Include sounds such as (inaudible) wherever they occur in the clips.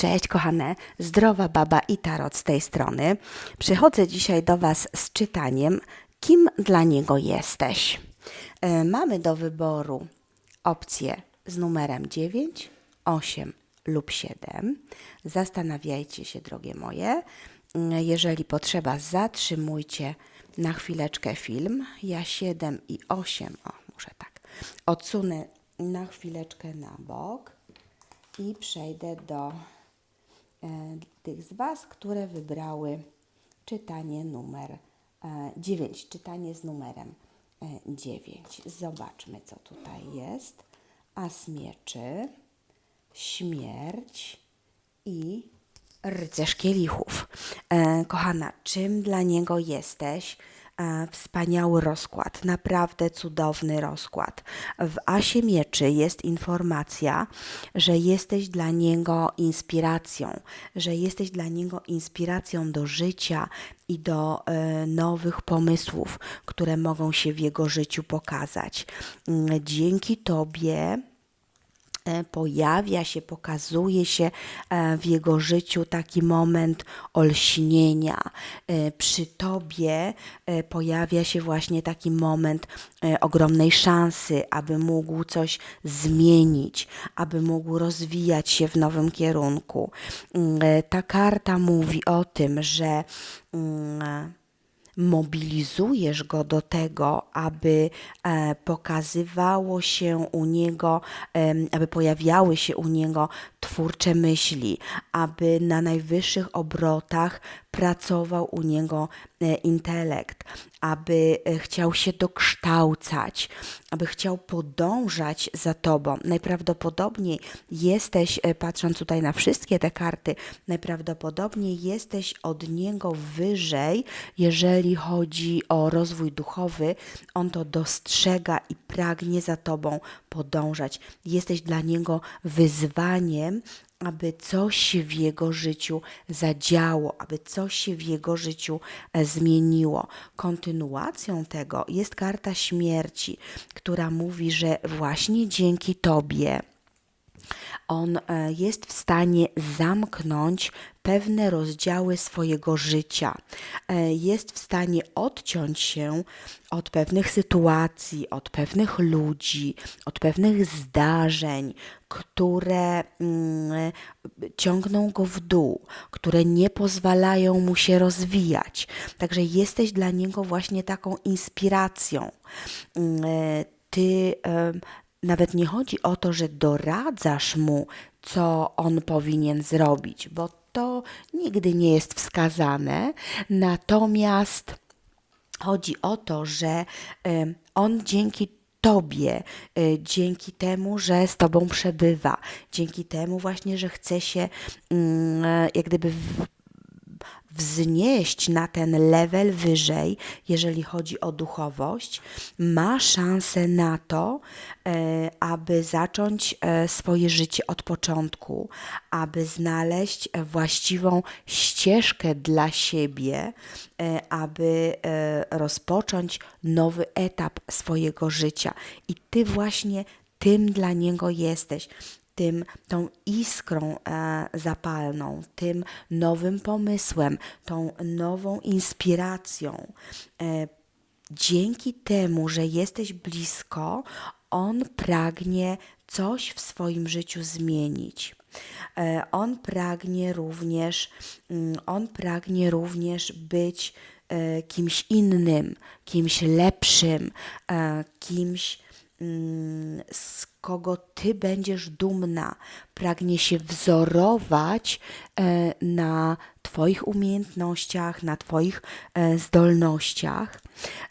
Cześć kochane, zdrowa baba i tarot z tej strony. Przychodzę dzisiaj do Was z czytaniem, kim dla niego jesteś. E, Mamy do wyboru opcje z numerem 9, 8 lub 7. Zastanawiajcie się, drogie moje. Mm, Jeżeli potrzeba, zatrzymujcie na chwileczkę film. Ja 7 i 8, o, muszę tak, odsunę na chwileczkę na bok i przejdę do tych z Was, które wybrały czytanie numer e, 9, czytanie z numerem e, 9. Zobaczmy, co tutaj jest. As mieczy, śmierć i rycerz kielichów. E, kochana, czym dla niego jesteś? E, Wspaniały rozkład, naprawdę cudowny rozkład. W Asie Mieczy jest informacja, że jesteś dla niego inspiracją, że jesteś dla niego inspiracją do życia i do e, nowych pomysłów, które mogą się w jego życiu pokazać. Mm, Dzięki Tobie pojawia się, pokazuje się e, w jego życiu taki moment olśnienia. E, Przy tobie e, pojawia się właśnie taki moment e, ogromnej szansy, aby mógł coś zmienić, aby mógł rozwijać się w nowym kierunku. Mm, e, Ta karta mówi o tym, że mm, mobilizujesz go do tego, aby e, pokazywało się u niego, aby pojawiały się u niego twórcze myśli, aby na najwyższych obrotach pracował u niego e, intelekt, aby e, chciał się dokształcać, aby chciał podążać za tobą. Najprawdopodobniej jesteś, e, patrząc tutaj na wszystkie te karty, najprawdopodobniej jesteś od niego wyżej, jeżeli chodzi o rozwój duchowy. On to dostrzega i pragnie za tobą podążać. Jesteś dla niego wyzwaniem, aby coś się w jego życiu zadziało, aby coś się w jego życiu e, zmieniło. Kontynuacją tego jest karta śmierci, która mówi, że właśnie dzięki Tobie on e, jest w stanie zamknąć pewne rozdziały swojego życia. E, Jest w stanie odciąć się od pewnych sytuacji, od pewnych ludzi, od pewnych zdarzeń, które mm, ciągną go w dół, które nie pozwalają mu się rozwijać. Także jesteś dla niego właśnie taką inspiracją. Mm, e, Ty nawet nie chodzi o to, że doradzasz mu, co on powinien zrobić, bo to nigdy nie jest wskazane. Natomiast chodzi o to, że on dzięki Tobie, y, dzięki temu, że z Tobą przebywa, dzięki temu właśnie, że chce się mm, e, jak gdyby wznieść na ten level wyżej, jeżeli chodzi o duchowość, ma szansę na to, e, aby zacząć e, swoje życie od początku, aby znaleźć e, właściwą ścieżkę dla siebie, aby rozpocząć nowy etap swojego życia. I ty właśnie tym dla niego jesteś tym, tą iskrą e, zapalną, tym nowym pomysłem, tą nową inspiracją. E, dzięki temu, że jesteś blisko, on pragnie coś w swoim życiu zmienić. E, On pragnie również, mm, on pragnie również być kimś innym, kimś lepszym, kimś mm, z kogo ty będziesz dumna. Pragnie się wzorować e, na Twoich umiejętnościach, na Twoich e, zdolnościach.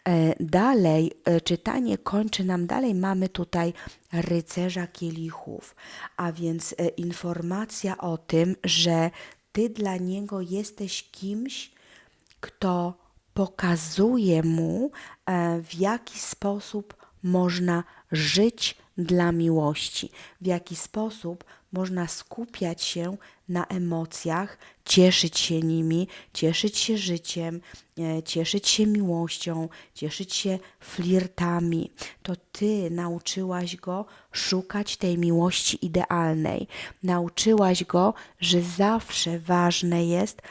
E, Dalej, czytanie kończy nam, dalej mamy tutaj rycerza kielichów, a więc informacja o tym, że ty dla niego jesteś kimś, kto pokazuje mu, w jaki sposób można żyć dla miłości, w jaki sposób można skupiać się na emocjach, cieszyć się nimi, cieszyć się życiem, e, cieszyć się miłością, cieszyć się flirtami. To ty nauczyłaś go szukać tej miłości idealnej. Nauczyłaś go, że zawsze ważne jest,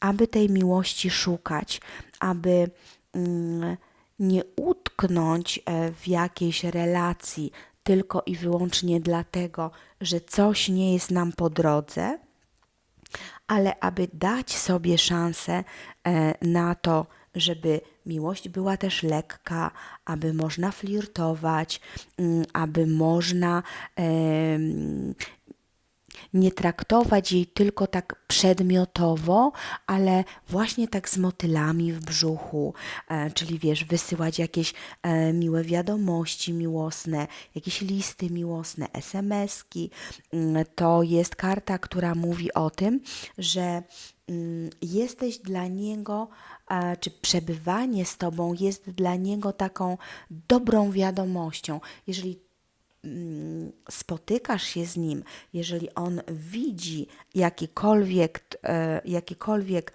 aby tej miłości szukać, aby mm, nie utknąć e, w jakiejś relacji tylko i wyłącznie dlatego, że coś nie jest nam po drodze, ale aby dać sobie szansę e, na to, żeby miłość była też lekka, aby można flirtować, mm, aby można nie traktować jej tylko tak przedmiotowo, ale właśnie tak z motylami w brzuchu, e, czyli wiesz, wysyłać jakieś e, miłe wiadomości miłosne, jakieś listy miłosne, SMS-ki. Mm, To jest karta, która mówi o tym, że mm, jesteś dla niego, e, czy przebywanie z tobą jest dla niego taką dobrą wiadomością. Jeżeli spotykasz się z nim, jeżeli on widzi jakikolwiek, e, jakikolwiek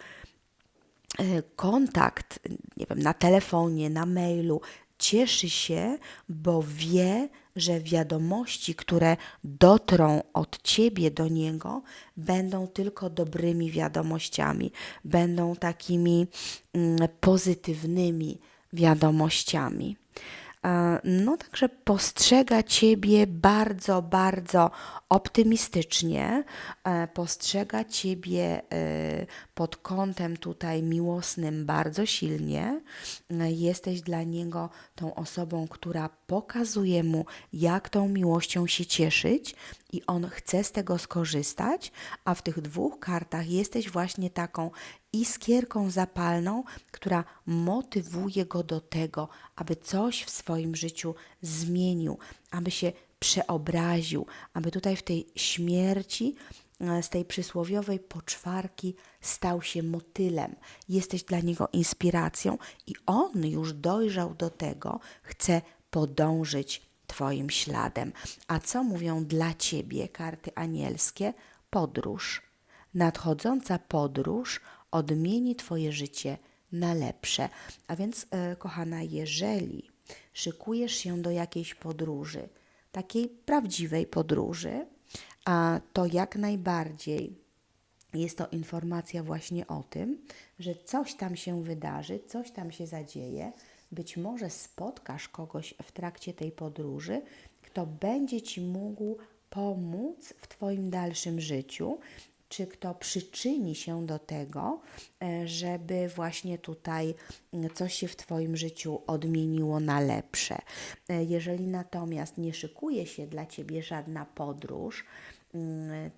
e, kontakt, nie wiem, na telefonie, na mailu, cieszy się, bo wie, że wiadomości, które dotrą od ciebie do niego, będą tylko dobrymi wiadomościami, będą takimi mm, pozytywnymi wiadomościami. No, także postrzega Ciebie bardzo, bardzo optymistycznie, e, postrzega Ciebie e, pod kątem tutaj miłosnym bardzo silnie. E, Jesteś dla niego tą osobą, która pokazuje mu, jak tą miłością się cieszyć, i on chce z tego skorzystać, a w tych dwóch kartach jesteś właśnie taką iskierką zapalną, która motywuje go do tego, aby coś w swoim życiu zmienił, aby się przeobraził, aby tutaj w tej śmierci, e, z tej przysłowiowej poczwarki stał się motylem. Jesteś dla niego inspiracją i on już dojrzał do tego, chce podążyć Twoim śladem. A co mówią dla Ciebie karty anielskie? Podróż. Nadchodząca podróż odmieni Twoje życie na lepsze. A więc, e, kochana, jeżeli szykujesz się do jakiejś podróży, takiej prawdziwej podróży, a to jak najbardziej jest to informacja właśnie o tym, że coś tam się wydarzy, coś tam się zadzieje. Być może spotkasz kogoś w trakcie tej podróży, kto będzie ci mógł pomóc w Twoim dalszym życiu, czy kto przyczyni się do tego, e, żeby właśnie tutaj mm, coś się w Twoim życiu odmieniło na lepsze. E, Jeżeli natomiast nie szykuje się dla Ciebie żadna podróż, mm,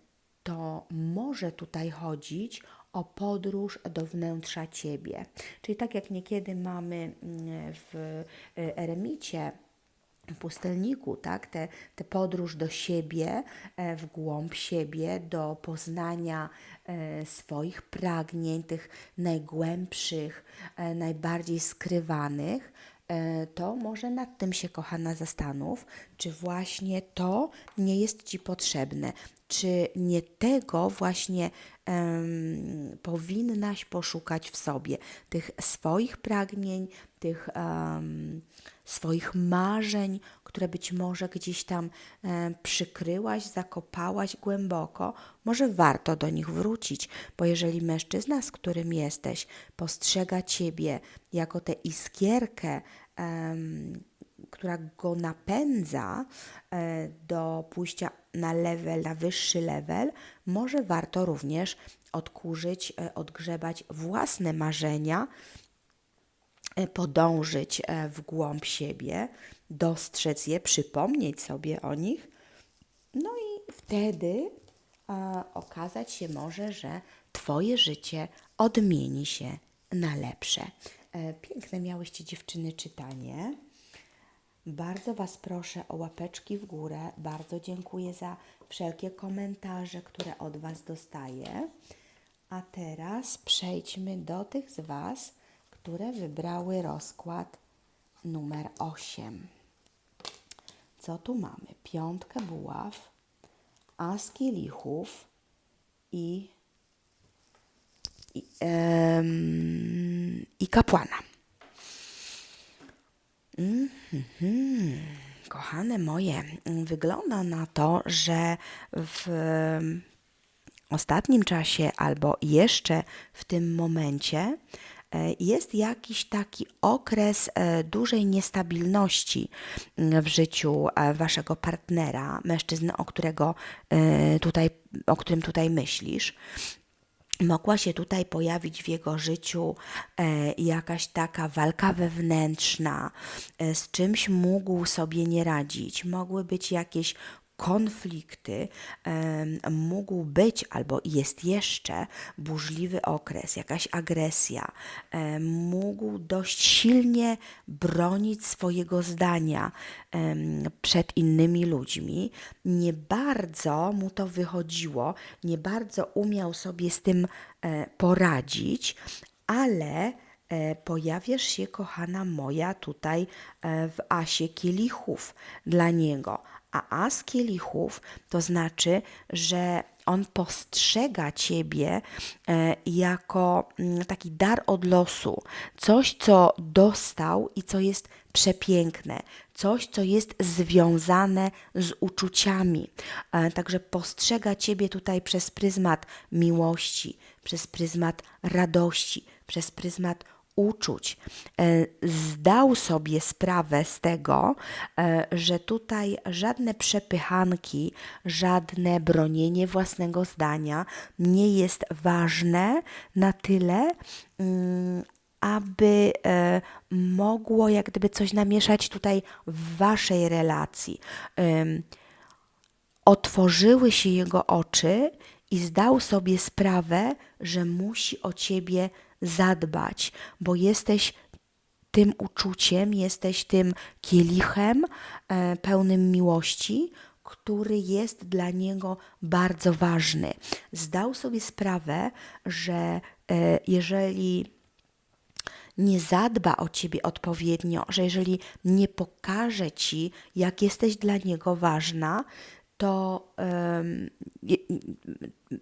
to może tutaj chodzić o podróż do wnętrza Ciebie. Czyli tak jak niekiedy mamy mm, w e, eremicie, pustelniku, tak? Te, te podróż do siebie, e, w głąb siebie, do poznania e, swoich pragnień, tych najgłębszych, e, najbardziej skrywanych, to może nad tym się, kochana, zastanów, czy właśnie to nie jest Ci potrzebne, czy nie tego właśnie em, powinnaś poszukać w sobie, tych swoich pragnień, tych em, swoich marzeń, które być może gdzieś tam em, przykryłaś, zakopałaś głęboko, może warto do nich wrócić, bo jeżeli mężczyzna, z którym jesteś, postrzega ciebie jako tę iskierkę, em, która go napędza e, do pójścia na level, na wyższy level, może warto również odkurzyć, e, odgrzebać własne marzenia, e, podążyć e, w głąb siebie, dostrzec je, przypomnieć sobie o nich. No i wtedy okazać się może, że Twoje życie odmieni się na lepsze. E, Piękne miałyście dziewczyny czytanie. Bardzo Was proszę o łapeczki w górę. Bardzo dziękuję za wszelkie komentarze, które od Was dostaję. A teraz przejdźmy do tych z Was, które wybrały rozkład numer 8. Co tu mamy? Piątkę buław, as kielichów i, i, i kapłana. Mhm. Kochane moje, mm, wygląda na to, że w ostatnim czasie albo jeszcze w tym momencie jest jakiś taki okres e, dużej niestabilności mm, w życiu e, waszego partnera, mężczyzny, o którego e, tutaj, o którym tutaj myślisz. Mogła się tutaj pojawić w jego życiu e, jakaś taka walka wewnętrzna, e, z czymś mógł sobie nie radzić, mogły być jakieś konflikty, mógł być albo jest jeszcze burzliwy okres, jakaś agresja, mógł dość silnie bronić swojego zdania przed innymi ludźmi. Nie bardzo mu to wychodziło, nie bardzo umiał sobie z tym e, poradzić, ale e, pojawiasz się, kochana moja, tutaj e, w asie kielichów dla niego. A as kielichów to znaczy, że on postrzega ciebie e, jako mm, taki dar od losu, coś, co dostał i co jest przepiękne, coś, co jest związane z uczuciami. E, Także postrzega ciebie tutaj przez pryzmat miłości, przez pryzmat radości, przez pryzmat uczuć. E, Zdał sobie sprawę z tego, e, że tutaj żadne przepychanki, żadne bronienie własnego zdania nie jest ważne na tyle, mm, aby e, mogło jak gdyby coś namieszać tutaj w waszej relacji. Otworzyły się jego oczy i zdał sobie sprawę, że musi o ciebie zadbać, bo jesteś tym uczuciem, jesteś tym kielichem e, pełnym miłości, który jest dla niego bardzo ważny. Zdał sobie sprawę, że e, jeżeli nie zadba o ciebie odpowiednio, że jeżeli nie pokaże ci, jak jesteś dla niego ważna, to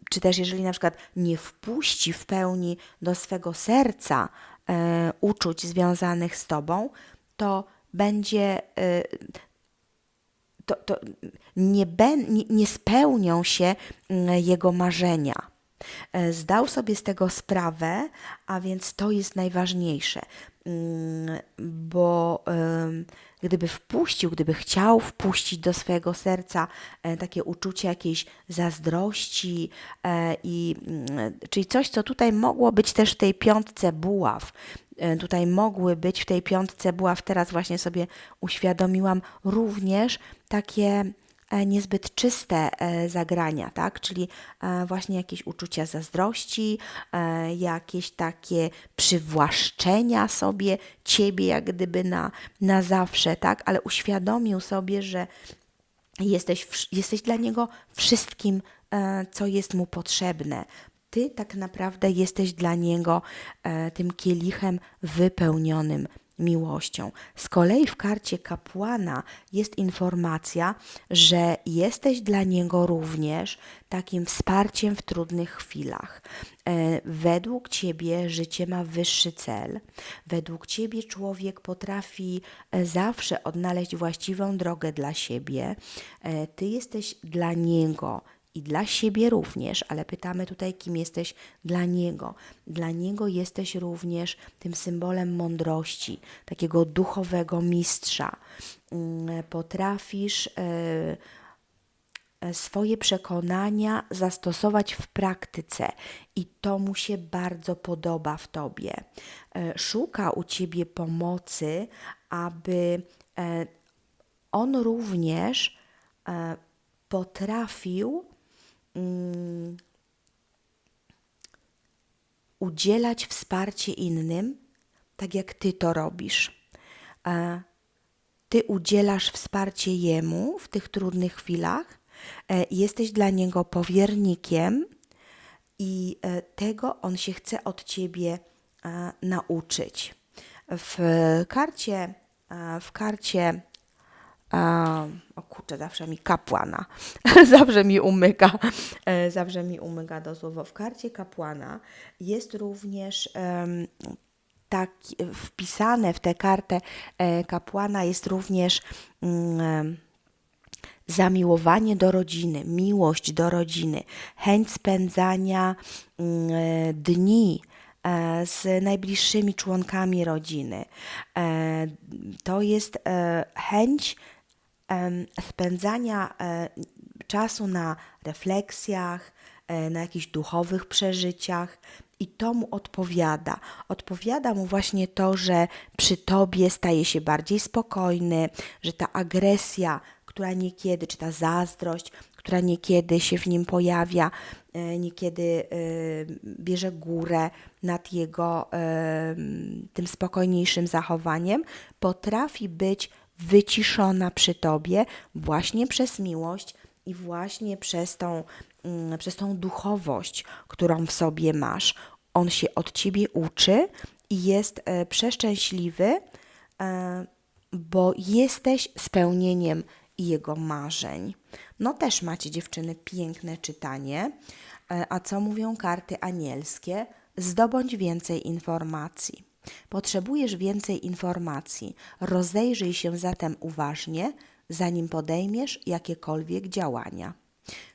czy też jeżeli na przykład nie wpuści w pełni do swego serca e, uczuć związanych z tobą, to będzie e, to, to nie, nie, nie spełnią się mm, jego marzenia. E, Zdał sobie z tego sprawę, a więc to jest najważniejsze, Mm, bo gdyby wpuścił, gdyby chciał wpuścić do swojego serca e, takie uczucie jakiejś zazdrości, e, i, mm, czyli coś, co tutaj mogło być też w tej piątce buław. Tutaj mogły być w tej piątce buław, teraz właśnie sobie uświadomiłam, również takie niezbyt czyste e, zagrania, tak? Czyli e, właśnie jakieś uczucia zazdrości, e, jakieś takie przywłaszczenia sobie ciebie, jak gdyby na, na zawsze, tak? Ale uświadomił sobie, że jesteś, jesteś dla niego wszystkim, e, co jest mu potrzebne. Ty tak naprawdę jesteś dla niego e, tym kielichem wypełnionym miłością. Z kolei w karcie kapłana jest informacja, że jesteś dla niego również takim wsparciem w trudnych chwilach. E, Według ciebie życie ma wyższy cel. Według ciebie człowiek potrafi e, zawsze odnaleźć właściwą drogę dla siebie. E, Ty jesteś dla niego i dla siebie również, ale pytamy tutaj, kim jesteś dla Niego. Dla Niego jesteś również tym symbolem mądrości, takiego duchowego mistrza. Mm, Potrafisz e, e, swoje przekonania zastosować w praktyce i to mu się bardzo podoba w tobie. E, Szuka u ciebie pomocy, aby on również potrafił mm, udzielać wsparcie innym, tak jak ty to robisz. Ty udzielasz wsparcie jemu w tych trudnych chwilach, e, jesteś dla niego powiernikiem i e, tego on się chce od ciebie nauczyć. W karcie, w karcie o kurczę, zawsze mi kapłana, (laughs) zawsze mi umyka, e, zawsze mi umyka to słowo. W karcie kapłana jest również em, tak wpisane w tę kartę e, kapłana jest również em, zamiłowanie do rodziny, miłość do rodziny, chęć spędzania e, dni e, z najbliższymi członkami rodziny. To jest chęć spędzania e, czasu na refleksjach, e, na jakichś duchowych przeżyciach. I to mu odpowiada. Odpowiada mu właśnie to, że przy tobie staje się bardziej spokojny, że ta agresja, która niekiedy, czy ta zazdrość, która niekiedy się w nim pojawia, e, niekiedy bierze górę nad jego tym spokojniejszym zachowaniem, potrafi być wyciszona przy tobie właśnie przez miłość i właśnie przez tą, mm, przez tą duchowość, którą w sobie masz. On się od ciebie uczy i jest e, przeszczęśliwy, e, bo jesteś spełnieniem jego marzeń. No też macie dziewczyny piękne czytanie. E, A co mówią karty anielskie? Zdobądź więcej informacji. Potrzebujesz więcej informacji. Rozejrzyj się zatem uważnie, zanim podejmiesz jakiekolwiek działania.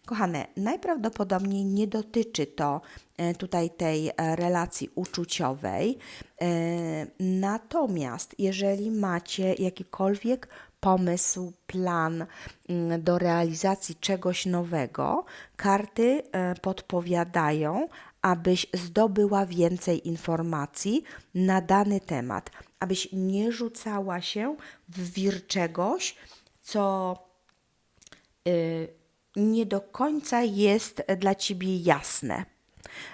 Kochane, najprawdopodobniej nie dotyczy to e, tutaj tej e, relacji uczuciowej. E, Natomiast jeżeli macie jakikolwiek pomysł, plan mm, do realizacji czegoś nowego, karty podpowiadają, abyś zdobyła więcej informacji na dany temat, abyś nie rzucała się w wir czegoś, co y, nie do końca jest dla ciebie jasne.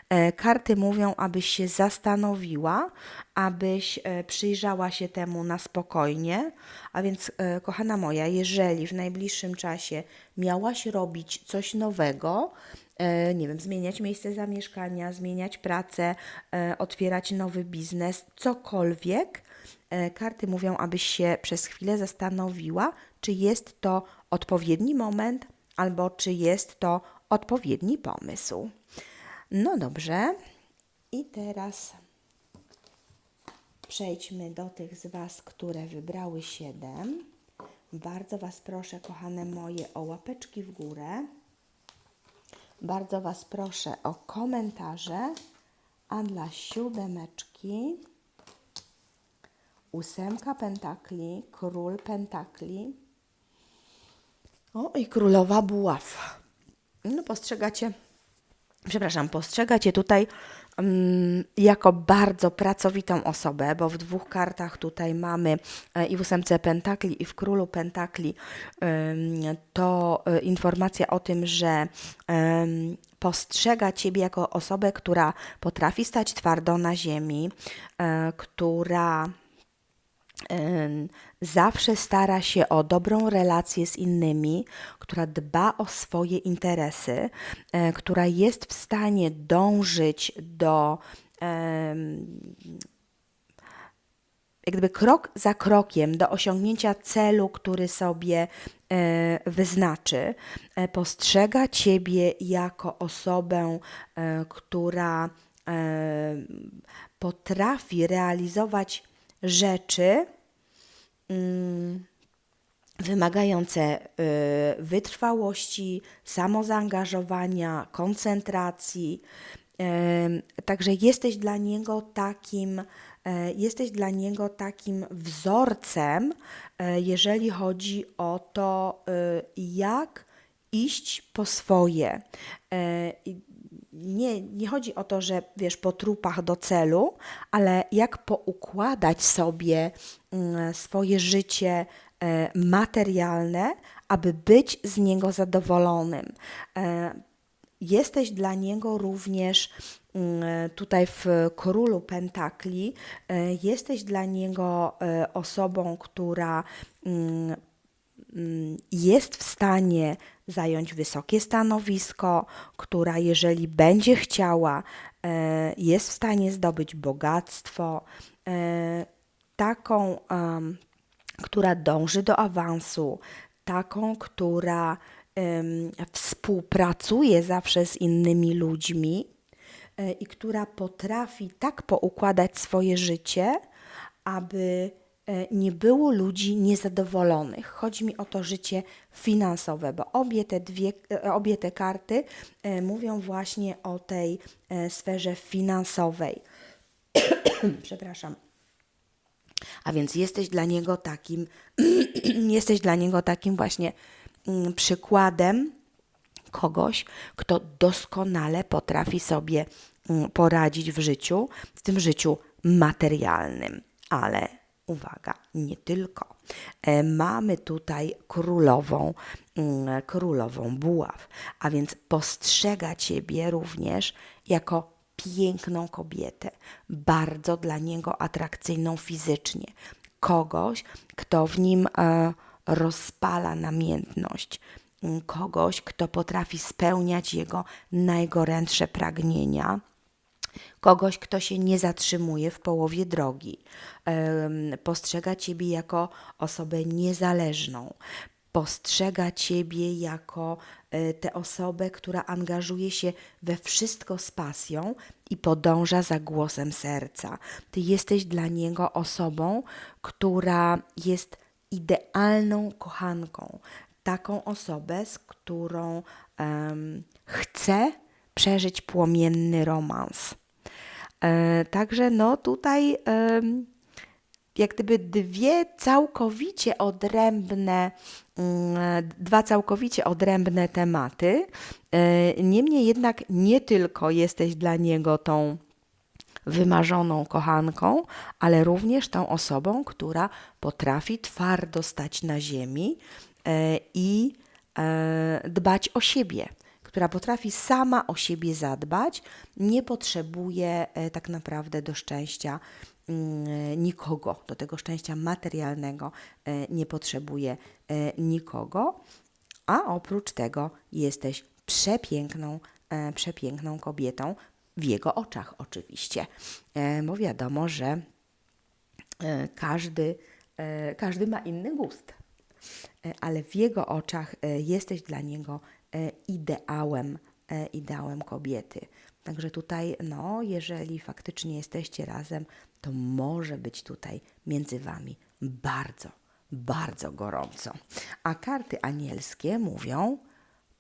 E, Karty mówią, abyś się zastanowiła, abyś e, przyjrzała się temu na spokojnie. A więc, e, kochana moja, jeżeli w najbliższym czasie miałaś robić coś nowego, nie wiem, zmieniać miejsce zamieszkania, zmieniać pracę, e, otwierać nowy biznes, cokolwiek, e, karty mówią, abyś się przez chwilę zastanowiła, czy jest to odpowiedni moment, albo czy jest to odpowiedni pomysł. No dobrze. I teraz przejdźmy do tych z Was, które wybrały 7. Bardzo Was proszę, kochane moje, o łapeczki w górę. Bardzo Was proszę o komentarze. A dla siódemeczki ósemka pentakli, król pentakli o i królowa buław. No postrzegacie przepraszam, postrzega Cię tutaj mm, jako bardzo pracowitą osobę, bo w dwóch kartach tutaj mamy e, i w ósemce pentakli i w królu pentakli ym, to e, informacja o tym, że ym, postrzega Ciebie jako osobę, która potrafi stać twardo na ziemi, e, która zawsze stara się o dobrą relację z innymi, która dba o swoje interesy, e, która jest w stanie dążyć do em, jak gdyby krok za krokiem do osiągnięcia celu, który sobie e, wyznaczy, e, postrzega Ciebie jako osobę, która potrafi realizować rzeczy mm, wymagające y, wytrwałości, samozaangażowania, koncentracji. Em, Także jesteś dla niego takim, e, jesteś dla niego takim wzorcem, jeżeli chodzi o to, y, jak iść po swoje. Nie, nie chodzi o to, że wiesz, po trupach do celu, ale jak poukładać sobie mm, swoje życie e, materialne, aby być z niego zadowolonym. E, Jesteś dla niego również mm, tutaj w królu pentakli, e, jesteś dla niego osobą, która mm, jest w stanie zająć wysokie stanowisko, która, jeżeli będzie chciała, e, jest w stanie zdobyć bogactwo. E, Taką, która dąży do awansu, taką, która współpracuje zawsze z innymi ludźmi e, i która potrafi tak poukładać swoje życie, aby nie było ludzi niezadowolonych. Chodzi mi o to życie finansowe, bo obie te, dwie, e, obie te karty e, mówią właśnie o tej e, sferze finansowej. (clears throat) Przepraszam. A więc jesteś dla niego takim, (clears throat) jesteś dla niego takim właśnie mm, przykładem kogoś, kto doskonale potrafi sobie mm, poradzić w życiu, w tym życiu materialnym. Ale uwaga, nie tylko. E, Mamy tutaj królową, mm, królową buław, a więc postrzega ciebie również jako piękną kobietę, bardzo dla niego atrakcyjną fizycznie, kogoś, kto w nim e, rozpala namiętność, mm, kogoś, kto potrafi spełniać jego najgorętsze pragnienia kogoś, kto się nie zatrzymuje w połowie drogi. Postrzega Ciebie jako osobę niezależną. Postrzega Ciebie jako e, tę osobę, która angażuje się we wszystko z pasją i podąża za głosem serca. Ty jesteś dla niego osobą, która jest idealną kochanką. Taką osobę, z którą em, chce przeżyć płomienny romans. E, Także no tutaj jak gdyby dwie całkowicie odrębne, mm, dwa całkowicie odrębne tematy. E, Niemniej jednak nie tylko jesteś dla niego tą wymarzoną kochanką, ale również tą osobą, która potrafi twardo stać na ziemi e, i dbać o siebie, która potrafi sama o siebie zadbać, nie potrzebuje e, tak naprawdę do szczęścia mm, nikogo, do tego szczęścia materialnego e, nie potrzebuje e, nikogo, a oprócz tego jesteś przepiękną, e, przepiękną kobietą w jego oczach oczywiście, e, bo wiadomo, że e, każdy, e, każdy ma inny gust, E, ale w jego oczach e, jesteś dla niego e, ideałem, e, ideałem kobiety. Także tutaj, no, jeżeli faktycznie jesteście razem, to może być tutaj między wami bardzo, bardzo gorąco. A karty anielskie mówią: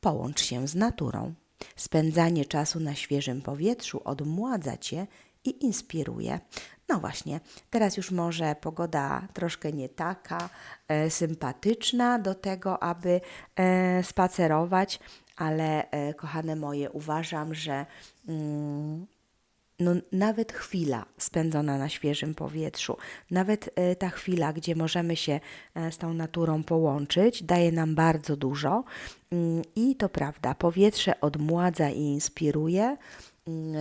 połącz się z naturą. Spędzanie czasu na świeżym powietrzu odmładza cię i inspiruje. No właśnie, teraz już może pogoda troszkę nie taka e, sympatyczna do tego, aby e, spacerować, ale e, kochane moje, uważam, że mm, no, nawet chwila spędzona na świeżym powietrzu, nawet e, ta chwila, gdzie możemy się e, z tą naturą połączyć, daje nam bardzo dużo. Mm, I to prawda, powietrze odmładza i inspiruje.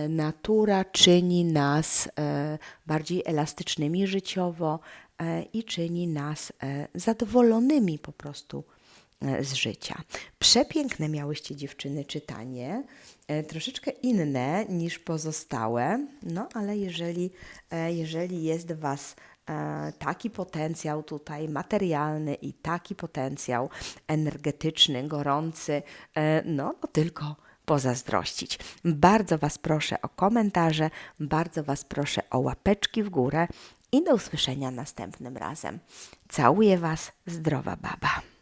Natura czyni nas e, bardziej elastycznymi życiowo e, i czyni nas e, zadowolonymi po prostu z życia. Przepiękne miałyście dziewczyny czytanie, troszeczkę inne niż pozostałe, no ale jeżeli, jeżeli jest Was taki potencjał tutaj materialny i taki potencjał energetyczny, gorący, no, no tylko pozazdrościć. Bardzo Was proszę o komentarze, bardzo Was proszę o łapeczki w górę i do usłyszenia następnym razem. Całuję Was, zdrowa baba.